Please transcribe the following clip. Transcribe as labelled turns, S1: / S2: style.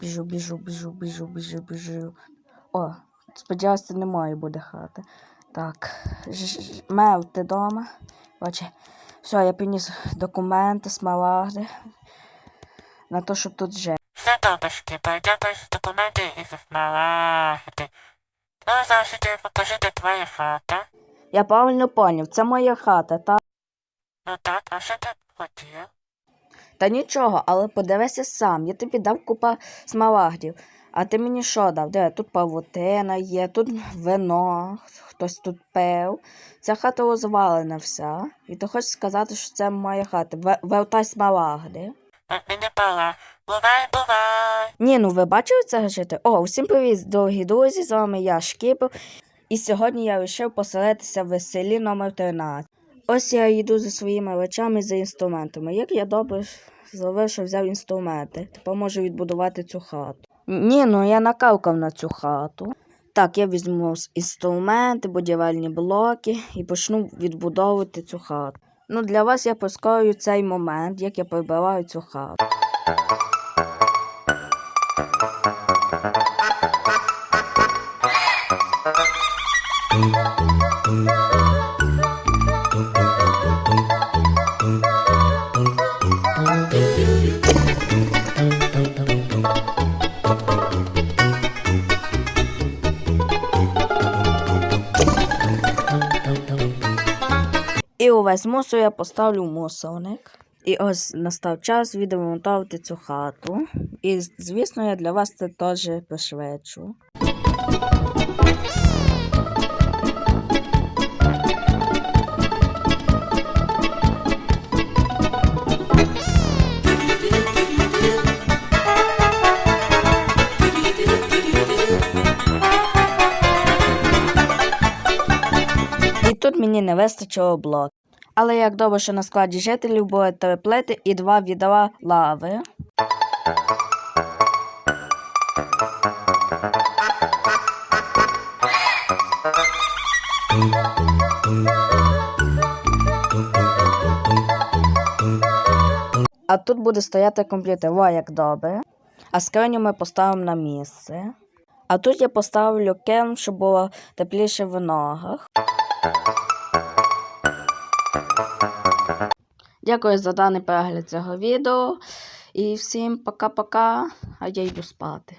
S1: Біжу, біжу, біжу, біжу, біжу, біжу. О, сподіваюся, немає буде хати. Так. Мев, ти дома? Бачи. Все, я приніс документи, смарагди. На те, щоб тут жити.
S2: Все добре, Скіпер, документи і за смарагди. Ну, зараз я тобі покажу, де твоя хата.
S1: Я правильно поняв, це моя хата, та?
S2: Ну так, а що ти хотів?
S1: Та нічого, але подивися сам, я тобі дав купа смарагдів. А ти мені що дав? Де тут павутина є, тут вино, хтось тут пив. Ця хата розвалена вся. І ти хочеш сказати, що це моя хата. Вертай смарагди.
S2: А мені. Бувай, бувай.
S1: Ні, ну ви бачили це жити? О, усім привіт, дорогі друзі, з вами я Шкіпер. І сьогодні я вирішив поселитися в селі номер 13. Ось я йду за своїми речами за інструментами. Як я добре зробив, що взяв інструменти. Тепер можу відбудувати цю хату. Ні, ну я накавкав на цю хату. Так, я візьму інструменти, будівельні блоки і почну відбудовувати цю хату. Ну, для вас я прискорюю цей момент, як я прибираю цю хату. Увесь мусор я поставлю в мусорник. І ось настав час відремонтувати цю хату. І, звісно, я для вас це теж пришвидшу. І тут мені не вистачило блок. Але як добре, що на складі жителів були три плити і два відра лави. А тут буде стояти комп'ютер, о, як добре. А скриню ми поставимо на місце. А тут я поставлю керм, щоб було тепліше в ногах. Дякую за даний перегляд цього відео. І всім пока-пока. А я йду спати.